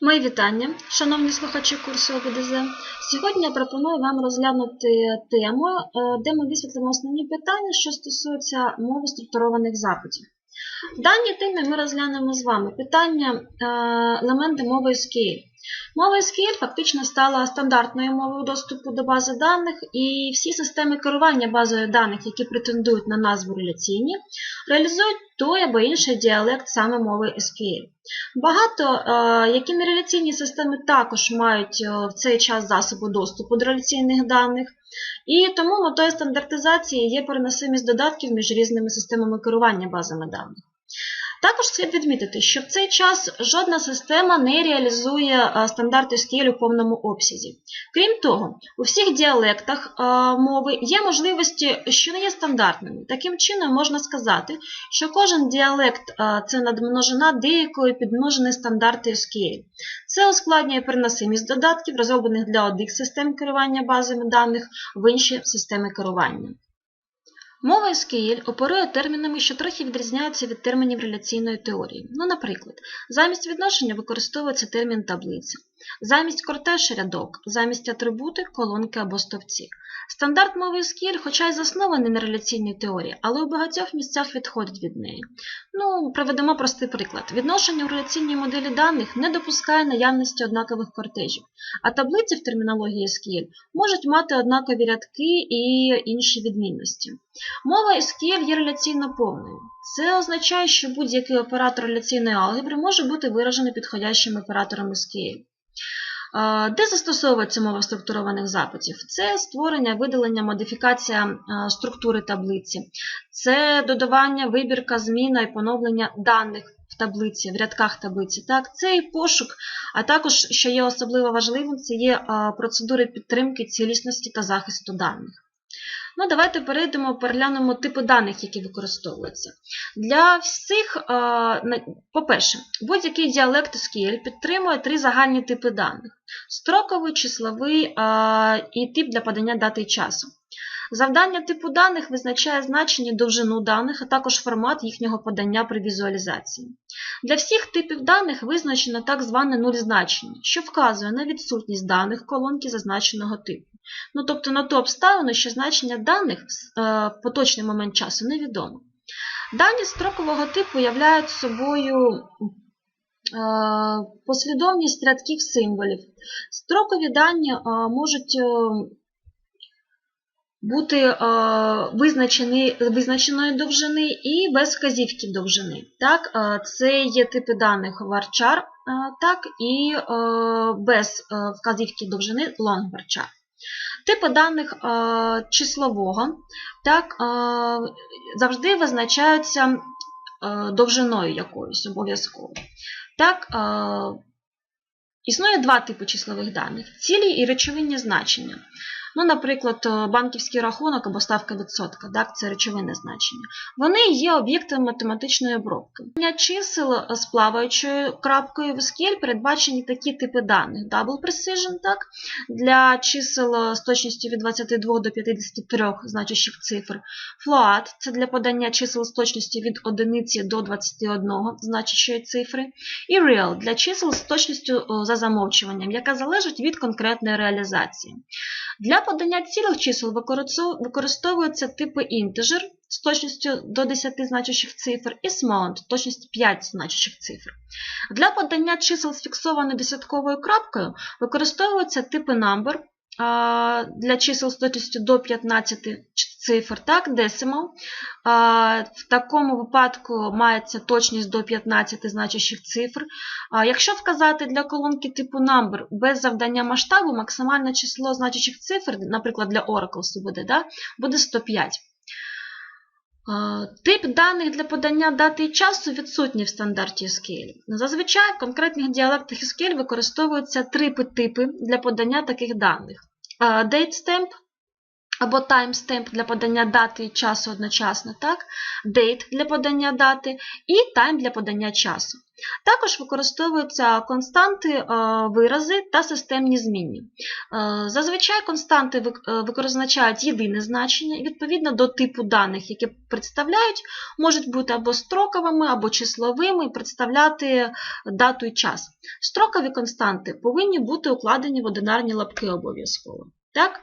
Мої вітання, шановні слухачі курсу ОБДЗ. Сьогодні я пропоную вам розглянути тему, е, де ми висвітлимо основні питання, що стосуються мови структурованих запитів. В даній темі ми розглянемо з вами питання е, елементи мови SQL. Мова SQL фактично стала стандартною мовою доступу до бази даних, і всі системи керування базою даних, які претендують на назву реляційні, реалізують той або інший діалект саме мови SQL. Багато е, які нереляційні системи також мають е, в цей час засоби доступу до реляційних даних, і тому метою стандартизації є переносимість додатків між різними системами керування базами даних. Також слід відмітити, що в цей час жодна система не реалізує е, стандарти SQL у повному обсязі. Крім того, у всіх діалектах е, мови є можливості, що не є стандартними. Таким чином, можна сказати, що кожен діалект е, це надмножина деякої підмноженої стандарти SQL. Це ускладнює переносимість додатків, розроблених для одних систем керування базами даних в інші системи керування. Мова SQL оперує термінами, що трохи відрізняються від термінів реляційної теорії. Ну, наприклад, замість відношення використовується термін таблиця, замість кортеж рядок, замість атрибути колонки або стовпці. Стандарт мови SQL, хоча й заснований на реляційній теорії, але у багатьох місцях відходить від неї. Ну, приведемо простий приклад. Відношення у реляційній моделі даних не допускає наявності однакових кортежів, а таблиці в термінології SQL можуть мати однакові рядки і інші відмінності. Мова SQL є реляційно повною. Це означає, що будь-який оператор реляційної алгебри може бути виражений підходящим оператором SQL. Де застосовується мова структурованих запитів? Це створення, видалення, модифікація структури таблиці, це додавання, вибірка, зміна і поновлення даних в таблиці, в рядках таблиці. Так, це і пошук, а також, що є особливо важливим, це є процедури підтримки цілісності та захисту даних. Ну, давайте перейдемо, переглянемо типи даних, які використовуються. Для всіх, по-перше, будь-який діалект SQL підтримує три загальні типи даних: строковий, числовий і тип для подання дати і часу. Завдання типу даних визначає значення довжину даних, а також формат їхнього подання при візуалізації. Для всіх типів даних визначено так зване нуль значення, що вказує на відсутність даних колонки зазначеного типу. Ну, тобто на ту обставину, що значення даних е, в поточний момент часу невідомо. Дані строкового типу являють собою е, послідовність рядків символів. Строкові дані е, можуть бути е, визначені, визначеної довжини і без вказівки довжини. Так, е, це є типи даних varchar, е, так, і без вказівки довжини long varchar. Типи даних числового так, завжди визначаються довжиною якоюсь обов'язково. Так, існує два типи числових даних: цілі і речовинні значення. Ну, наприклад, е, банківський рахунок або ставка відсотка, так, це речовинне значення. Вони є об'єктом математичної обробки. Чисел з плаваючою крапкою в SQL передбачені такі типи даних: Double Precision, так, для чисел з точністю від 22 до 53 значущих цифр. Float – це для подання чисел з точністю від 1 до 21 значущої цифри. І Real – для чисел з точністю за замовчуванням, яка залежить від конкретної реалізації. Для подання цілих чисел використовуються типи інтежер з точністю до 10 значущих цифр і смаунт точність 5 значущих цифр. Для подання чисел з фіксованою десятковою крапкою використовуються типи number для чисел з точністю до 15 цифр, так, decimal. В такому випадку мається точність до 15 значущих цифр. Якщо вказати для колонки типу number без завдання масштабу, максимальне число значущих цифр, наприклад, для Oracle буде, да, буде 105. Тип даних для подання дати і часу відсутній в стандарті SQL. Зазвичай в конкретних діалектах SQL використовуються три типи для подання таких даних: А, Datestamp, або timestamp для подання дати і часу одночасно, так? date для подання дати і time для подання часу. Також використовуються константи, е, вирази та системні змінні. Е, Зазвичай константи е, викозначають єдине значення відповідно до типу даних, які представляють, можуть бути або строковими, або числовими, і представляти дату і час. Строкові константи повинні бути укладені в одинарні лапки обов'язково. Так?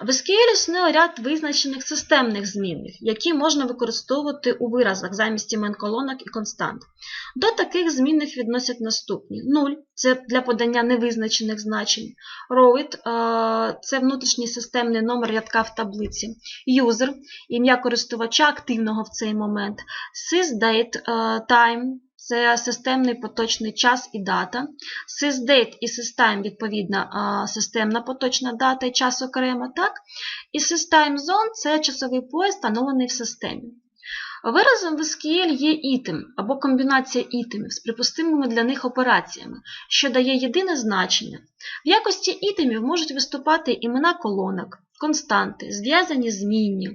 В SQL існує ряд визначених системних змінних, які можна використовувати у виразах замість імен колонок і констант. До таких змінних відносять наступні: 0 це для подання невизначених значень, row е, це внутрішній системний номер рядка в таблиці, user ім'я користувача активного в цей момент, sysdate е, це системний поточний час і дата. Sysdate і systime, відповідно, системна поточна дата і час окремо, так? І systime zone – це часовий пояс, встановлений в системі. Виразом в SQL є ітем або комбінація ітемів з припустимими для них операціями, що дає єдине значення. В якості ітемів можуть виступати імена колонок, константи, зв'язані змінні,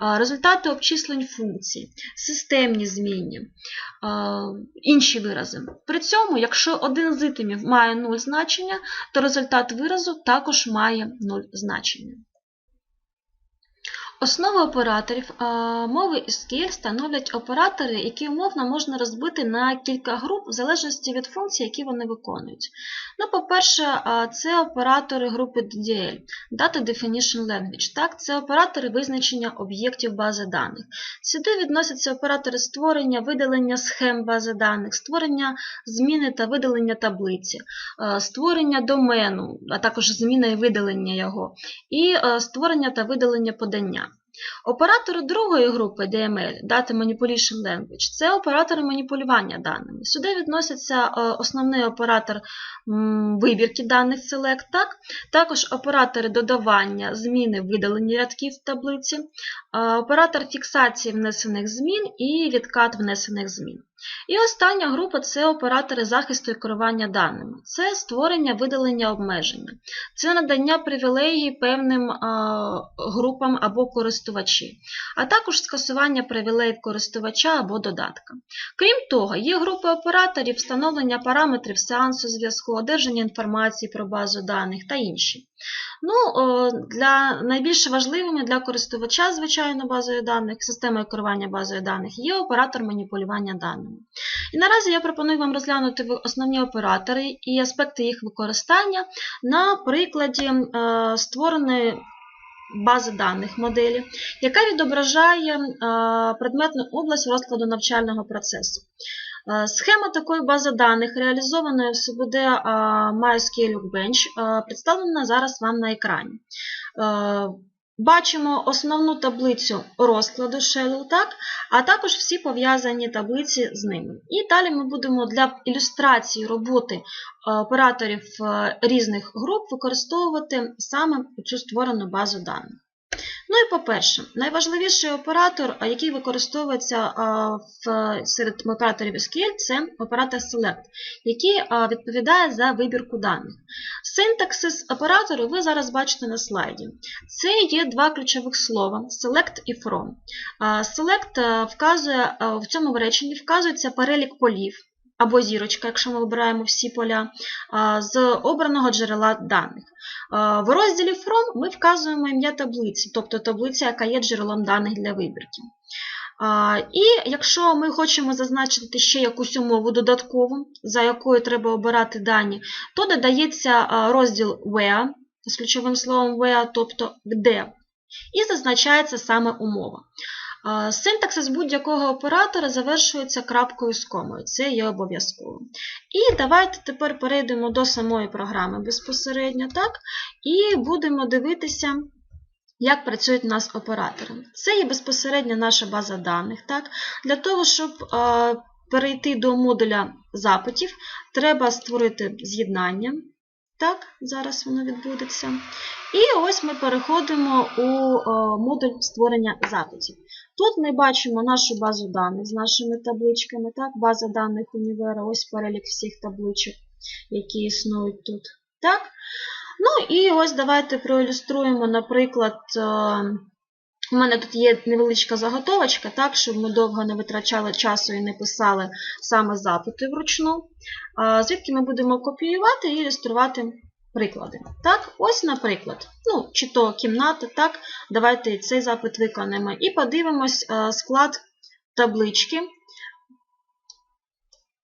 результати обчислень функцій, системні змінні, інші вирази. При цьому, якщо один з ітемів має 0 значення, то результат виразу також має 0 значення. Основа операторів мови SQL становлять оператори, які умовно можна розбити на кілька груп в залежності від функцій, які вони виконують. Ну, по-перше, це оператори групи DDL Data Definition Language. Так, це оператори визначення об'єктів бази даних. Сюди відносяться оператори створення, видалення схем бази даних, створення зміни та видалення таблиці, створення домену, а також зміна і видалення його, і створення та видалення подання. Оператори другої групи DML Data Manipulation Language це оператори маніпулювання даними. Сюди відноситься е, основний оператор вибірки даних Select, так? також оператори додавання, зміни, видалення рядків в таблиці, е, оператор фіксації внесених змін і відкат внесених змін. І остання група це оператори захисту і керування даними. Це створення видалення обмеження, це надання привілегій певним групам або користувачі, а також скасування привілеїв користувача або додатка. Крім того, є групи операторів встановлення параметрів сеансу зв'язку, одержання інформації про базу даних та інші. Ну, для найбільш важливими для користувача, звичайно, базою даних, системою керування базою даних є оператор маніпулювання даними. І наразі я пропоную вам розглянути основні оператори і аспекти їх використання на прикладі е, створеної бази даних моделі, яка відображає е, предметну область розкладу навчального процесу. Е, Схема такої бази даних, реалізованої в е, MySQL Workbench, е, представлена зараз вам на екрані. Е, Бачимо основну таблицю розкладу Shell, так? а також всі пов'язані таблиці з ними. І далі ми будемо для ілюстрації роботи е, операторів е, різних груп використовувати саме цю створену базу даних. Ну і по-перше, найважливіший оператор, який використовується серед операторів SQL, це оператор Select, який відповідає за вибірку даних. Синтаксис оператору ви зараз бачите на слайді. Це є два ключових слова Select і From. Select вказує, в цьому реченні вказується перелік полів або зірочка, якщо ми обираємо всі поля, з обраного джерела даних. В розділі From ми вказуємо ім'я таблиці, тобто таблиця, яка є джерелом даних для вибірки. І якщо ми хочемо зазначити ще якусь умову додаткову, за якою треба обирати дані, то додається розділ Where з ключовим словом Where, тобто де, і зазначається саме умова. Синтаксис будь-якого оператора завершується крапкою з комою, це є обов'язково. І давайте тепер перейдемо до самої програми безпосередньо, так, і будемо дивитися, як працюють у нас оператори. Це є безпосередньо наша база даних. Так? Для того, щоб е, перейти до модуля запитів, треба створити з'єднання. Так, зараз воно відбудеться. І ось ми переходимо у е, модуль створення запитів. Тут ми бачимо нашу базу даних з нашими табличками. Так? База даних універа, ось перелік всіх табличок, які існують тут. Так? Ну і ось давайте проілюструємо, наприклад, е, у мене тут є невеличка заготовочка, так, щоб ми довго не витрачали часу і не писали саме запити вручну. Звідки ми будемо копіювати і ілюструвати приклади. Так, ось, наприклад, ну, чи то кімната, так, давайте цей запит виконаємо. І подивимось е, склад таблички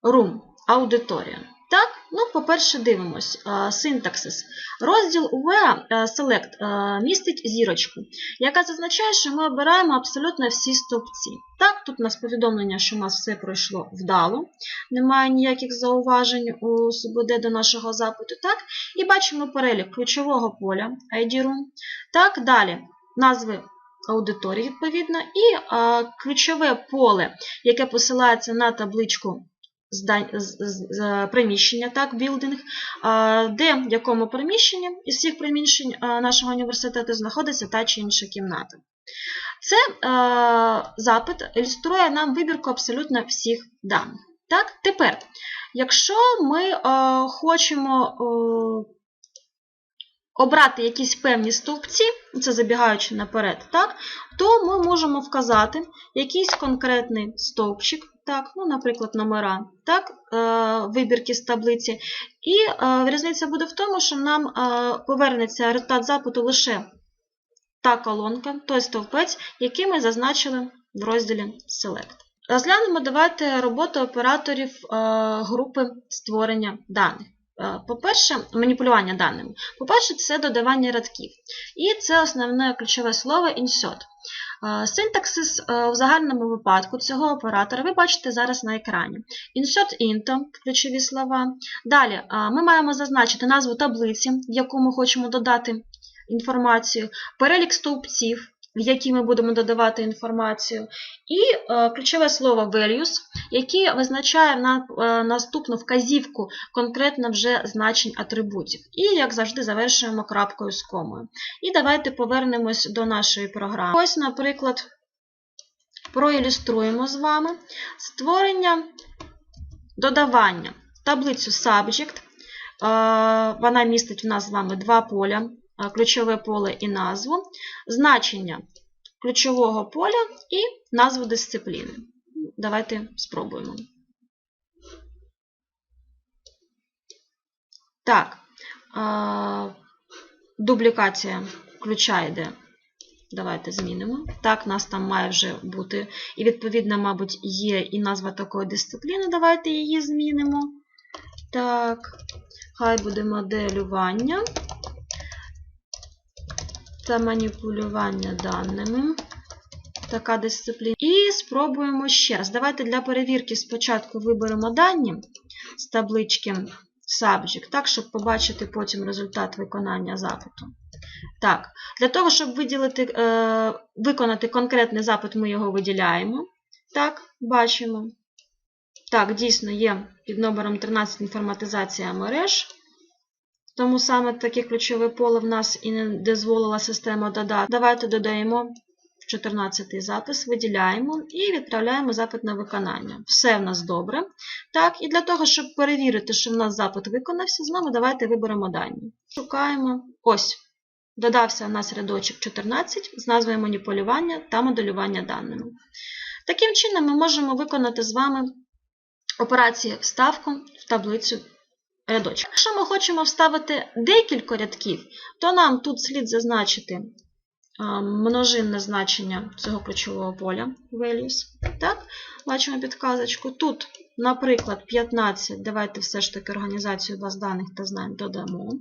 Room, аудиторія. Так, ну, по-перше, дивимось. е, Синтаксис. Розділ Where е, Select е, містить зірочку, яка зазначає, що ми обираємо абсолютно всі стовпці. Так, тут у нас повідомлення, що у нас все пройшло вдало, немає ніяких зауважень у СУБД до нашого запиту. Так, і бачимо перелік ключового поля ID Room. Так, далі назви аудиторії, відповідно, і е, ключове поле, яке посилається на табличку приміщення, так, білдинг, е, де в якому приміщенні із всіх приміщень е, нашого університету знаходиться та чи інша кімната. Це е, запит ілюструє нам вибірку абсолютно всіх даних. Так, тепер, якщо ми е, хочемо е, обрати якісь певні стовпці, це забігаючи наперед, так, то ми можемо вказати якийсь конкретний стовпчик, так, ну, наприклад, номера, так, е, вибірки з таблиці. І е, різниця буде в тому, що нам е, повернеться результат запиту лише та колонка, той стовпець, який ми зазначили в розділі Select. Розглянемо давайте роботу операторів групи створення даних. По-перше, маніпулювання даними. По-перше, це додавання рядків. І це основне ключове слово insert. Синтаксис е, в загальному випадку цього оператора ви бачите зараз на екрані. Insert into – ключові слова. Далі ми маємо зазначити назву таблиці, в яку ми хочемо додати інформацію, перелік стовпців, в які ми будемо додавати інформацію, і е, ключове слово values, яке визначає на, е, наступну вказівку конкретно вже значень атрибутів. І, як завжди, завершуємо крапкою з комою. І давайте повернемось до нашої програми. Ось, наприклад, проілюструємо з вами створення додавання. Таблицю Subject. Е, Вона містить в нас з вами два поля ключове поле і назву, значення ключового поля і назву дисципліни. Давайте спробуємо. Так, е, дублікація ключа йде. Давайте змінимо. Так, нас там має вже бути. І, відповідно, мабуть, є і назва такої дисципліни. Давайте її змінимо. Так, хай буде моделювання та маніпулювання даними. Така дисципліна. І спробуємо ще раз. Давайте для перевірки спочатку виберемо дані з таблички Subject, так, щоб побачити потім результат виконання запиту. Так, Для того, щоб виділити, е, виконати конкретний запит, ми його виділяємо. Так, бачимо. Так, дійсно є під номером 13 інформатизація мереж. Тому саме таке ключове поле в нас і не дозволила система додати. Давайте додаємо в 14 запис, виділяємо і відправляємо запит на виконання. Все в нас добре. Так, І для того, щоб перевірити, що в нас запит виконався, знову давайте виберемо дані. Шукаємо. Ось. Додався у нас рядочок 14 з назвою маніпулювання та моделювання даними. Таким чином, ми можемо виконати з вами операції вставку в таблицю рядочок. Якщо ми хочемо вставити декілька рядків, то нам тут слід зазначити множинне значення цього ключового поля values. Так? Бачимо підказочку. Тут, наприклад, 15. Давайте все ж таки організацію баз даних та знань додамо.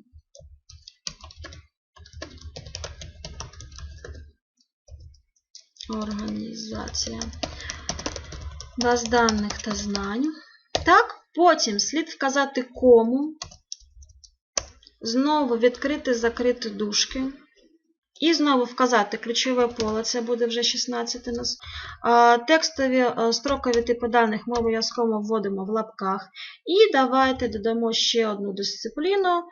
Організація баз даних та знань. Так, потім слід вказати кому, знову відкрити, закрити дужки. І знову вказати ключове поле, це буде вже 16 у нас. Текстові строкові типи даних ми обов'язково вводимо в лапках. І давайте додамо ще одну дисципліну.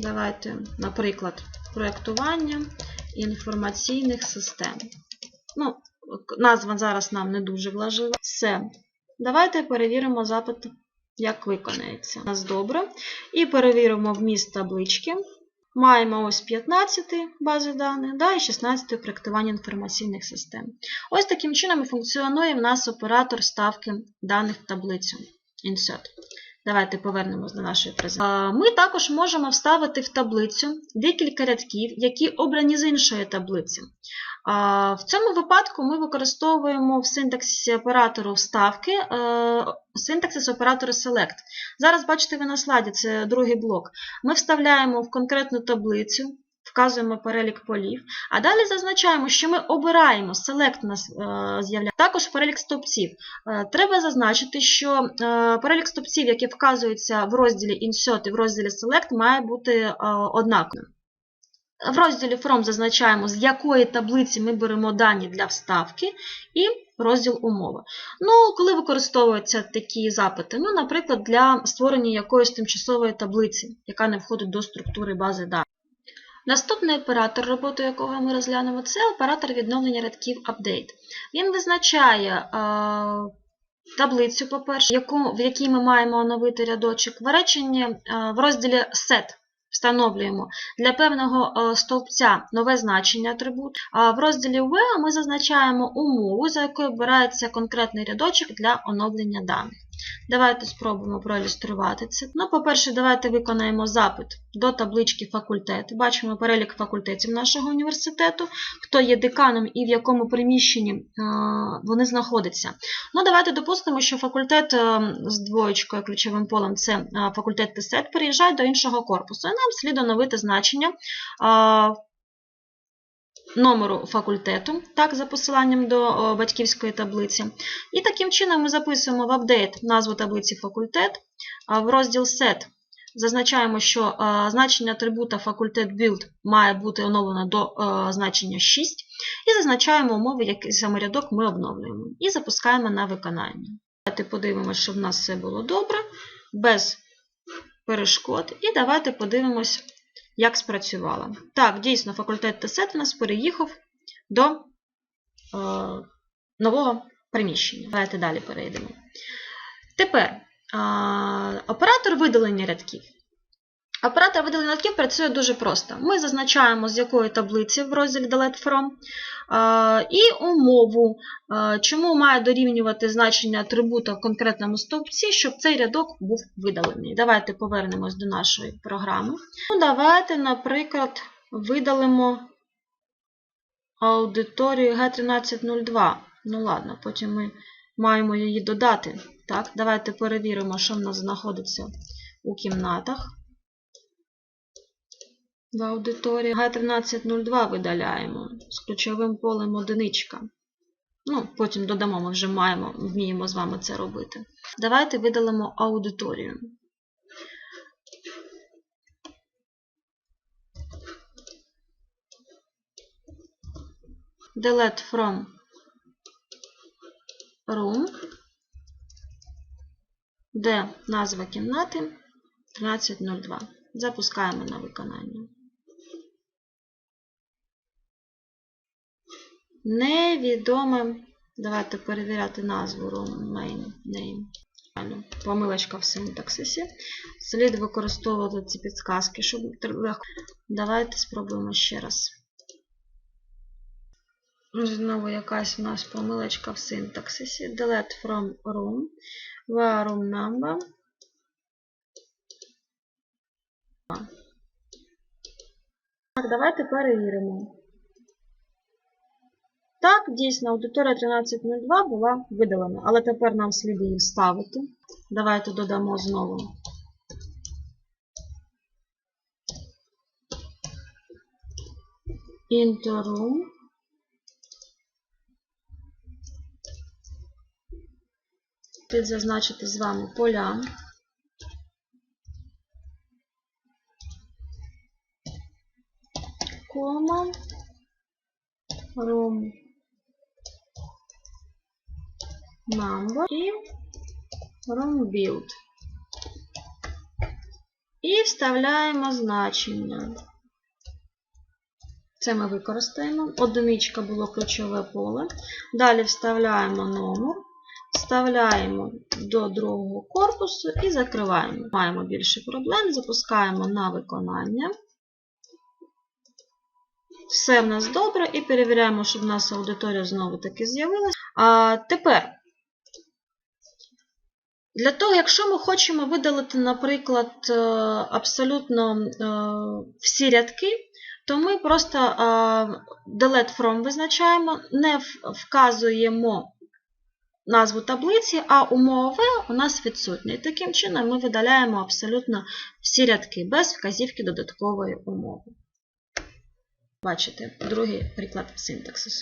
Давайте, наприклад, проєктування інформаційних систем. Ну, Назва зараз нам не дуже влажива. Все. Давайте перевіримо запит як виконається. У нас добре. І перевіримо вміст таблички. Маємо ось 15 бази даних да, і 16 проєктування інформаційних систем. Ось таким чином і функціонує в нас оператор ставки даних в таблицю Insert. Давайте повернемось до нашої презентації. Ми також можемо вставити в таблицю декілька рядків, які обрані з іншої таблиці. В цьому випадку ми використовуємо в синтаксисі оператору вставки е, синтаксис оператору select. Зараз бачите ви на слайді, це другий блок. Ми вставляємо в конкретну таблицю, вказуємо перелік полів, а далі зазначаємо, що ми обираємо select нас е, з'являється. Також перелік стовпців. Е, Треба зазначити, що перелік стовпців, які вказуються в розділі Insert і в розділі Select, має бути однаковим. В розділі From зазначаємо, з якої таблиці ми беремо дані для вставки, і розділ умови. Ну, коли використовуються такі запити? Ну, наприклад, для створення якоїсь тимчасової таблиці, яка не входить до структури бази даних. Наступний оператор, роботу якого ми розглянемо, це оператор відновлення рядків Update. Він визначає е, таблицю, по-перше, в якій ми маємо оновити рядочок. В реченні е, в розділі Set встановлюємо для певного е, стовпця нове значення атрибут. В розділі «В» ми зазначаємо умову, за якою обирається конкретний рядочок для оновлення даних. Давайте спробуємо проілюструвати це. Ну, по-перше, давайте виконаємо запит до таблички факультет. Бачимо перелік факультетів нашого університету, хто є деканом і в якому приміщенні е, вони знаходяться. Ну, давайте допустимо, що факультет е, з двоєчкою ключовим полем це е, факультет ТСЕТ, переїжджає до іншого корпусу. І нам слід оновити значення номеру факультету, так, за посиланням до батьківської таблиці. І таким чином ми записуємо в апдейт назву таблиці факультет, в розділ Set зазначаємо, що значення атрибута факультет build має бути оновлено до значення 6, і зазначаємо умови, який саме рядок ми обновлюємо. І запускаємо на виконання. Давайте подивимося, щоб в нас все було добре, без перешкод. І давайте подивимось як спрацювала. Так, дійсно, факультет ТСЕТ у нас переїхав до е, нового приміщення. Давайте далі перейдемо. Тепер е, оператор видалення рядків. Оператор видалення рядків працює дуже просто. Ми зазначаємо, з якої таблиці в розділі Delete From, е, і умову, е, чому має дорівнювати значення атрибута в конкретному стовпці, щоб цей рядок був видалений. Давайте повернемось до нашої програми. Ну, Давайте, наприклад, видалимо аудиторію G1302. Ну, ладно, потім ми маємо її додати. Так, Давайте перевіримо, що в нас знаходиться у кімнатах в аудиторії. Г1302 видаляємо з ключовим полем одиничка. Ну, Потім додамо, ми вже маємо, вміємо з вами це робити. Давайте видалимо аудиторію. Delete from room, де назва кімнати 1302. Запускаємо на виконання. Невідоме. Давайте перевіряти назву main name. Помилочка в синтаксисі. Слід використовувати ці підсказки, щоб легко. Давайте спробуємо ще раз. Знову якась у нас помилочка в синтаксисі. Delete from room. Var room number. Так, давайте перевіримо. Так, дійсно, аудиторія 1302 була видалена, але тепер нам слід її вставити. Давайте додамо знову. Room. Слід зазначити з вами поля. Кома. Room. Number і room build. І вставляємо значення. Це ми використаємо. Одиничка було ключове поле. Далі вставляємо номер. Вставляємо до другого корпусу і закриваємо. Маємо більше проблем, запускаємо на виконання. Все в нас добре, і перевіряємо, щоб у нас аудиторія знову таки з'явилася. Тепер, для того, якщо ми хочемо видалити, наприклад, е, абсолютно е, всі рядки, то ми просто е, delete from визначаємо, не вказуємо назву таблиці, а умова В у нас відсутня. І таким чином ми видаляємо абсолютно всі рядки без вказівки додаткової умови. Бачите, другий приклад синтаксису.